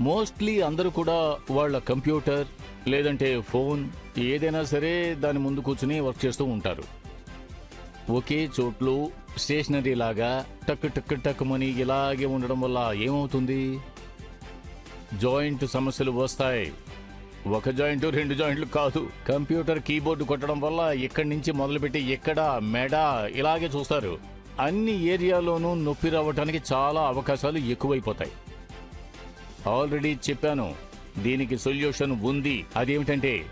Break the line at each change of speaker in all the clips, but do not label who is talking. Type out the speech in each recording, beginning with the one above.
Mostly అందరూ కూడా వాళ్ళ కంప్యూటర్ లేదంటే ఫోన్ ఏదైనా సరే దాని ముందు కూర్చుని వర్క్ చేస్తూ ఉంటారు. ఒకే చోట్లు స్టేషనరీ లాగా టక్ టక్ టక్కుమని ఇలాగే ఉండడం వల్ల ఏమవుతుంది? జాయింట్ సమస్యలు వస్తాయి. ఒక జాయింట్ రెండు జాయింట్లు కాదు. కంప్యూటర్ కీబోర్డు కొట్టడం వల్ల ఇక్కడి నుంచి మొదలుపెట్టి ఎక్కడ మెడ ఇలాగే చూస్తారు. అన్ని ఏరియాలోనూ నొప్పి రావడానికి చాలా అవకాశాలు ఎక్కువైపోతాయి. ఆల్రెడీ చెప్పాను. దీనికి సొల్యూషన్ ఉంది. అదేమిటంటే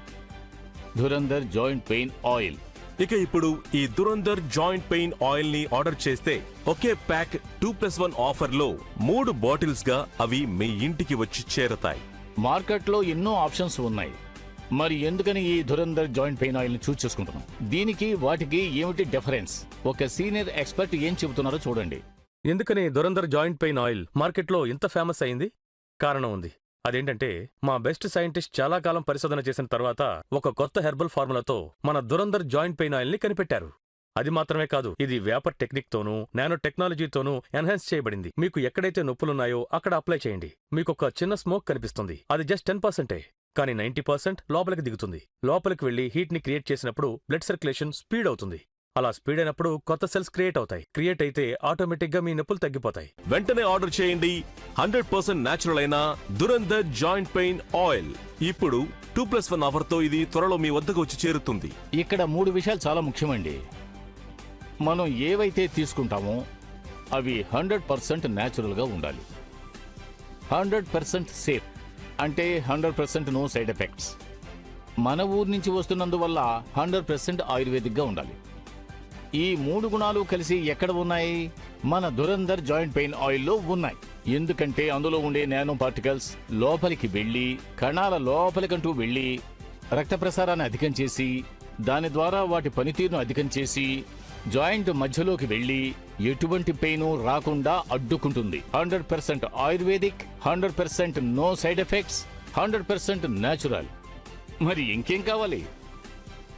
ధురంధర్ జాయింట్ పెయిన్ ఆయిల్.
ఇక ఇప్పుడు ఈ దురందర్ జాయింట్ పెయిన్ ఆయిల్ని ఆర్డర్ చేస్తే ఒకే ప్యాక్ టూ ప్లస్ వన్ ఆఫర్లో మూడు బాటిల్స్గా అవి మీ ఇంటికి వచ్చి చేరతాయి.
మార్కెట్లో ఎన్నో ఆప్షన్స్ ఉన్నాయి. మరి ఎందుకని ఈ ధురంధర్ జాయింట్ పెయిన్ ఆయిల్ని చూస్ చేసుకుంటున్నాం? దీనికి వాటికి ఏమిటి డిఫరెన్స్? ఒక సీనియర్ ఎక్స్పర్ట్ ఏం చెబుతున్నారో చూడండి.
ఎందుకని దురందర్ జాయింట్ పెయిన్ ఆయిల్ మార్కెట్లో ఇంత ఫేమస్ అయింది? కారణం ఉంది. అదేంటంటే మా బెస్ట్ సైంటిస్ట్ చాలా కాలం పరిశోధన చేసిన తర్వాత ఒక కొత్త హెర్బల్ ఫార్ములాతో మన దురందర్ జాయింట్ పెయిన్ ఆయిల్ని కనిపెట్టారు. అది మాత్రమే కాదు ఇది వేపర్ టెక్నిక్తోనూ నానో టెక్నాలజీతోనూ ఎన్హాన్స్ చేయబడింది. మీకు ఎక్కడైతే నొప్పులున్నాయో అక్కడ అప్లై చేయండి. మీకు ఒక చిన్న స్మోక్ కనిపిస్తుంది. అది జస్ట్ టెన్ పర్సెంటే కానీ నైంటీ పర్సెంట్ లోపలికి దిగుతుంది. లోపలికి వెళ్ళి హీట్ని క్రియేట్ చేసినప్పుడు బ్లడ్ సర్క్యులేషన్ స్పీడ్ అవుతుంది. అలా స్పీడ్ అయినప్పుడు కొత్త సెల్స్ క్రియేట్ అవుతాయి. క్రియేట్ అయితే ఆటోమేటిక్గా మీ నొప్పులు తగ్గిపోతాయి.
వెంటనే ఆర్డర్ చేయండి. హండ్రెడ్ పర్సెంట్ న్యాచురల్ అయిన దురందర్ జాయింట్ పెయిన్ ఆయిల్. ఇప్పుడు టూ ప్లస్ వన్ ఆఫర్తో ఇది త్వరలో మీ వద్దకు వచ్చి చేరుతుంది.
ఇక్కడ మూడు విషయాలు చాలా ముఖ్యమండి. మనం ఏవైతే తీసుకుంటామో అవి హండ్రెడ్ పర్సెంట్ న్యాచురల్గా ఉండాలి. హండ్రెడ్ పర్సెంట్ సేఫ్ అంటే hundred percent no side effects. మన ఊరు నుంచి వస్తున్నందువల్ల హండ్రెడ్ పర్సెంట్ ఆయుర్వేదిక్గా ఉండాలి. ఈ మూడు గుణాలు కలిసి ఎక్కడ ఉన్నాయి? మన దురందర్ జాయింట్ పెయిన్ ఆయిల్లో ఉన్నాయి. ఎందుకంటే అందులో ఉండే నానో పార్టికల్స్ లోపలికి వెళ్ళి కణాల లోపలికంటూ వెళ్ళి రక్త ప్రసారాన్ని అధికం చేసి దాని ద్వారా వాటి పనితీరును అధికం చేసి జాయింట్ మధ్యలోకి వెళ్ళి ఎటువంటి పెయిన్ రాకుండా అడ్డుకుంటుంది. Hundred percent ayurvedic hundred percent no side effects hundred percent natural. మరి ఇంకేం కావాలి?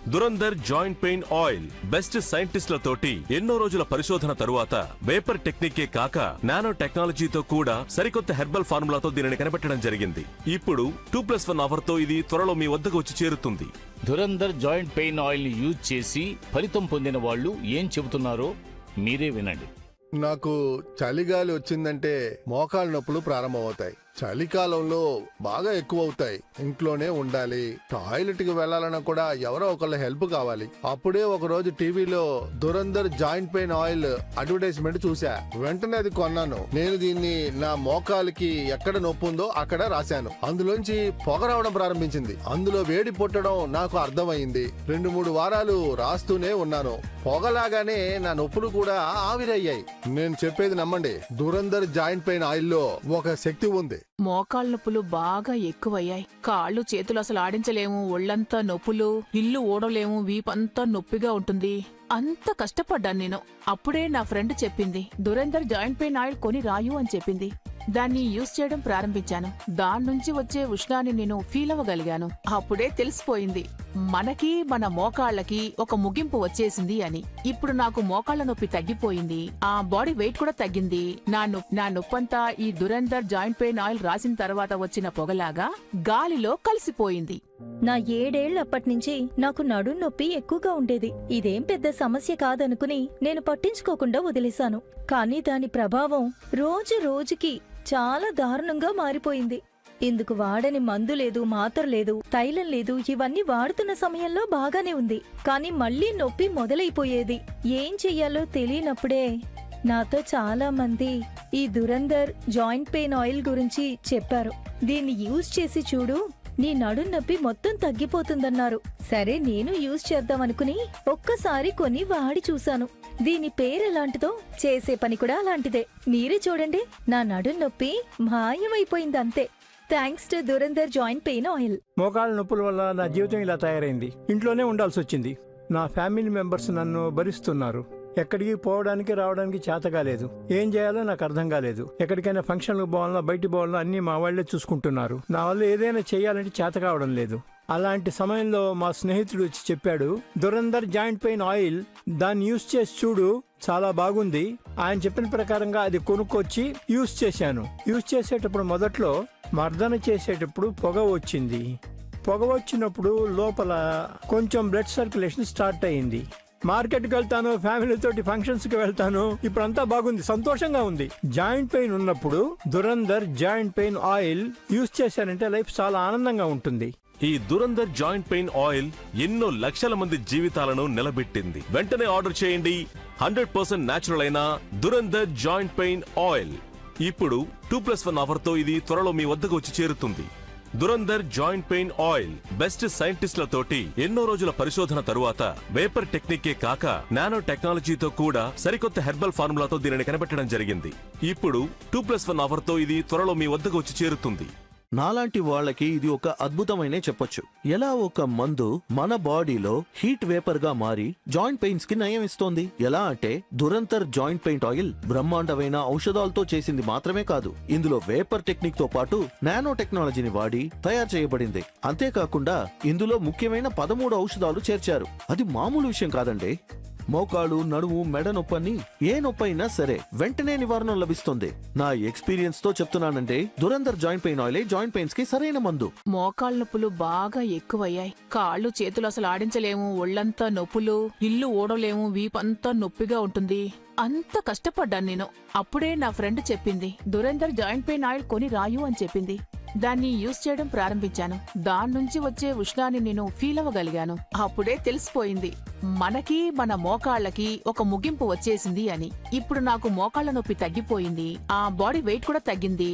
Dhurandhar joint pain oil best సైంటిస్టులతోటి ఎన్నో రోజుల పరిశోధన తరువాత వేపర్ టెక్నికే కాక నానో టెక్నాలజీతో కూడా సరికొత్త హెర్బల్ ఫార్ములాతో దీనిని కనిపెట్టడం జరిగింది. ఇప్పుడు టూ ప్లస్ వన్ ఆఫర్తో ఇది త్వరలో మీ వద్దకు వచ్చి చేరుతుంది.
ధురంధర్ జాయింట్ పెయిన్ ఆయిల్ని యూజ్ చేసి ఫలితం పొందిన వాళ్ళు ఏం చెబుతున్నారో మీరే వినండి.
నాకు చలిగాలి వచ్చిందంటే మోకాలు నొప్పులు ప్రారంభమవుతాయి. చలికాలంలో బాగా ఎక్కువ అవుతాయి ఇంట్లోనే ఉండాలి. టాయిలెట్కి వెళ్ళాలన్నా కూడా ఎవరో ఒకళ్ళ హెల్ప్ కావాలి. అప్పుడే ఒక రోజు టీవీలో Dhurandhar joint pain oil advertisement చూసా వెంటనే అది కొన్నాను. నేను దీన్ని నా మోకాలికి ఎక్కడ నొప్పి ఉందో అక్కడ రాశాను. అందులోంచి పొగ రావడం ప్రారంభించింది. అందులో వేడి పుట్టడం నాకు అర్థమైంది రెండు మూడు వారాలు రాస్తూనే ఉన్నాను. పొగలాగానే నా నొప్పులు కూడా ఆవిరయ్యాయి. నేను చెప్పేది నమ్మండి. దురందర్ జాయింట్ పెయిన్ ఆయిల్లో ఒక శక్తి ఉంది.
మోకాళ్ళ నొప్పులు బాగా ఎక్కువయ్యాయి. కాళ్ళు చేతులు అసలు ఆడించలేము. ఒళ్ళంతా నొప్పులు ఇల్లు ఓడలేము వీపంతా నొప్పిగా ఉంటుంది. అంత కష్టపడ్డాను నేను. అప్పుడే నా ఫ్రెండ్ చెప్పింది దురేందర్ జాయింట్ పెయిన్ ఆయిల్ కొని రాయు అని చెప్పింది. దాన్ని యూజ్ చేయడం ప్రారంభించాను. దాని నుంచి వచ్చే ఉష్ణాన్ని నేను ఫీల్ అవ్వగలిగాను. అప్పుడే తెలిసిపోయింది. మనకి మన మోకాళ్ళకి ఒక ముగింపు వచ్చేసింది అని. ఇప్పుడు నాకు మోకాళ్ళ నొప్పి తగ్గిపోయింది. ఆ బాడీ వెయిట్ కూడా తగ్గింది. నా నొప్- నా నొప్పంతా ఈ దురందర్ జాయింట్ పెయిన్ ఆయిల్ రాసిన తర్వాత వచ్చిన పొగలాగా గాలిలో కలిసిపోయింది.
నా ఏడేళ్ళప్పట్నుంచి నాకు నడుం నొప్పి ఎక్కువగా ఉండేది. ఇదేం పెద్ద సమస్య కాదనుకుని నేను పట్టించుకోకుండా వదిలేశాను. కానీ దాని ప్రభావం రోజు రోజుకి చాలా దారుణంగా మారిపోయింది. ఇందుకు వాడని మందు లేదు మాత్ర లేదు తైలం లేదు ఇవన్నీ వాడుతున్న సమయంలో బాగానే ఉంది. కానీ మళ్ళీ నొప్పి మొదలైపోయేది. ఏం చెయ్యాలో తెలియనప్పుడే నాతో చాలా మంది ఈ దురందర్ జాయింట్ పెయిన్ ఆయిల్ గురించి చెప్పారు. దీన్ని యూజ్ చేసి చూడు. నీ నడుం నొప్పి మొత్తం తగ్గిపోతుందన్నారు. సరే నేను యూజ్ చేద్దామనుకుని ఒక్కసారి కొని వాడి చూశాను. దీని పేరెలాంటిదో చేసే పని కూడా అలాంటిదే. మీరే చూడండి నా నడుం నొప్పి మాయమైపోయింది అంతే thanks to Dhurandhar joint pain oil.
మోకాళ్ళ నొప్పుల వల్ల నా జీవితం ఇలా తయారైంది. ఇంట్లోనే ఉండాల్సి వచ్చింది నా ఫ్యామిలీ మెంబర్స్ నన్ను భరిస్తున్నారు. ఎక్కడికి పోవడానికి రావడానికి చేత కాలేదు. ఏం చేయాలో నాకు అర్థం కాలేదు. ఎక్కడికైనా ఫంక్షన్లకు పోవాలన్నా బయట పోవాలన్నా అన్నీ మా వాళ్ళే చూసుకుంటున్నారు. నా వల్ల ఏదైనా చేయాలంటే చేత కావడం లేదు. అలాంటి సమయంలో మా స్నేహితుడు వచ్చి చెప్పాడు దురందర్ జాయింట్ పెయిన్ ఆయిల్ దాన్ని యూస్ చేసి చూడు చాలా బాగుంది. ఆయన చెప్పిన ప్రకారంగా అది కొనుక్కొచ్చి యూస్ చేశాను. యూస్ చేసేటప్పుడు మొదట్లో మర్దన చేసేటప్పుడు పొగ వచ్చింది. పొగ వచ్చినప్పుడు లోపల కొంచెం బ్లడ్ సర్క్యులేషన్ స్టార్ట్ అయింది. మార్కెట్కి వెళ్తాను ఫ్యామిలీ తోటి ఫంక్షన్స్కి వెళ్తాను. ఇప్పుడు అంతా బాగుంది సంతోషంగా ఉంది. జాయింట్ పెయిన్ ఉన్నప్పుడు Dhurandhar joint pain oil use చేశారంటే లైఫ్ చాలా ఆనందంగా ఉంటుంది.
ఈ దురందర్ జాయింట్ పెయిన్ ఆయిల్ ఎన్నో లక్షల మంది జీవితాలను నిలబెట్టింది. వెంటనే ఆర్డర్ చేయండి. హండ్రెడ్ పర్సెంట్ న్యాచురల్ అయిన దురందర్ జాయింట్ పెయిన్ ఆయిల్ ఇప్పుడు టూ ప్లస్ వన్ ఆఫర్తో ఇది త్వరలో మీ వద్దకు వచ్చి చేరుతుంది. Dhurandhar joint pain oil. Best సైంటిస్టులతోటి ఎన్నో రోజుల పరిశోధన తరువాత వేపర్ టెక్నికే కాక నానో టెక్నాలజీతో కూడా సరికొత్త హెర్బల్ ఫార్ములాతో దీనిని కనిపెట్టడం జరిగింది. ఇప్పుడు టూ ప్లస్ వన్ ఆఫర్తో ఇది త్వరలో మీ వద్దకు వచ్చి చేరుతుంది.
నాలాంటి వాళ్ళకి ఇది ఒక అద్భుతమైనే చెప్పొచ్చు. ఎలా ఒక మందు మన బాడీలో హీట్ వేపర్గా మారి జాయింట్ పెయిన్స్కి నయం ఇస్తోంది? ఎలా అంటే దురంతర్ జాయింట్ పెయింట్ ఆయిల్ బ్రహ్మాండమైన ఔషధాలతో చేసింది మాత్రమే కాదు ఇందులో వేపర్ టెక్నిక్తో పాటు నానో టెక్నాలజీని వాడి తయారు చేయబడింది. అంతేకాకుండా ఇందులో ముఖ్యమైన పదమూడు ఔషధాలు చేర్చారు. అది మామూలు విషయం కాదండి. మోకాలు నడుము మెడ నొప్పని ఏ నొప్పైనా సరే వెంటనే నివారణ లభిస్తుంది. నా ఎక్స్పీరియన్స్తో చెప్తున్నానంటే దురందర్ జాయింట్ పెయిన్ ఆయిలే జాయింట్ పెయిన్స్కి సరైన మందు.
మోకాళ్ళ నొప్పులు బాగా ఎక్కువయ్యాయి. కాళ్ళు చేతులు అసలు ఆడించలేము ఒళ్ళంతా నొప్పులు ఇల్లు ఓడలేము వీపంతా నొప్పిగా ఉంటుంది. అంత కష్టపడ్డాను నేను. అప్పుడే నా ఫ్రెండ్ చెప్పింది దురేందర్ జాయింట్ పెయిన్ ఆయిల్ కొని రాయు అని చెప్పింది. దాన్ని యూజ్ చేయడం ప్రారంభించాను. దాని నుంచి వచ్చే ఉష్ణాన్ని నేను ఫీల్ అవ్వగలిగాను. అప్పుడే తెలిసిపోయింది. మనకి మన మోకాళ్ళకి ఒక ముగింపు వచ్చేసింది అని. ఇప్పుడు నాకు మోకాళ్ళ నొప్పి తగ్గిపోయింది. ఆ బాడీ వెయిట్ కూడా తగ్గింది.